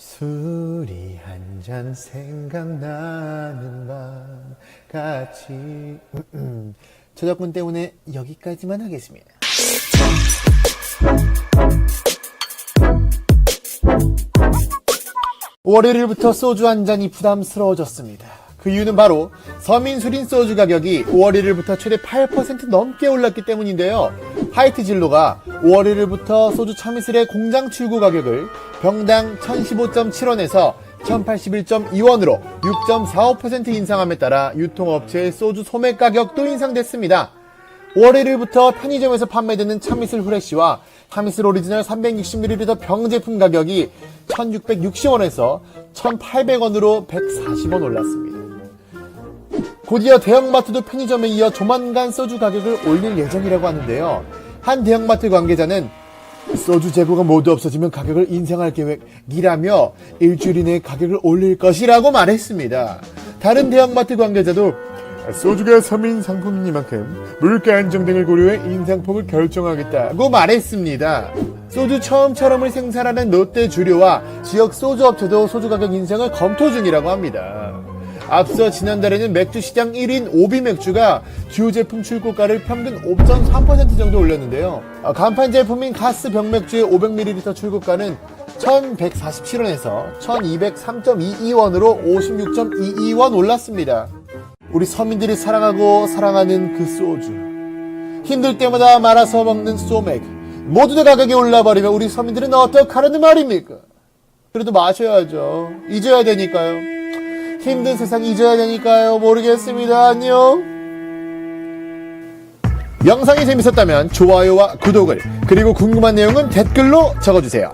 술이 한 잔 생각나는 밤 같이 저작권 때문에 여기까지만 하겠습니다. 월요일부터 소주 한 잔이 부담스러워졌습니다. 그 이유는 바로 서민술인 소주 가격이 5월 1일부터 최대 8% 넘게 올랐기 때문인데요. 하이트 진로가 5월 1일부터 소주 참이슬의 공장 출고 가격을 병당 1015.7원에서 1081.2원으로 6.45% 인상함에 따라 유통업체의 소주 소매 가격도 인상됐습니다. 5월 1일부터 편의점에서 판매되는 참이슬 후레쉬와 참이슬 오리지널 360ml 병 제품 가격이 1660원에서 1800원으로 140원 올랐습니다. 곧이어 대형마트도 편의점에 이어 조만간 소주 가격을 올릴 예정이라고 하는데요. 한 대형마트 관계자는 소주 재고가 모두 없어지면 가격을 인상할 계획이라며 일주일 이내에 가격을 올릴 것이라고 말했습니다. 다른 대형마트 관계자도 소주가 서민 상품이니만큼 물가 안정 등을 고려해 인상폭을 결정하겠다고 말했습니다. 소주 처음처럼을 생산하는 롯데 주류와 지역 소주 업체도 소주 가격 인상을 검토 중이라고 합니다. 앞서 지난달에는 맥주 시장 1인 오비 맥주가 주요 제품 출고가를 평균 5.3% 정도 올렸는데요. 어, 간판 제품인 가스 병맥주의 500ml 출고가는 1147원에서 1203.22원으로 56.22원 올랐습니다. 우리 서민들이 사랑하고 사랑하는 그 소주. 힘들 때마다 말아서 먹는 소맥. 모두 다 가격이 올라버리면 우리 서민들은 어떡하라는 말입니까? 그래도 마셔야죠. 잊어야 되니까요. 힘든 세상 잊어야 되니까요. 모르겠습니다. 안녕. 영상이 재밌었다면 좋아요와 구독을 그리고 궁금한 내용은 댓글로 적어주세요.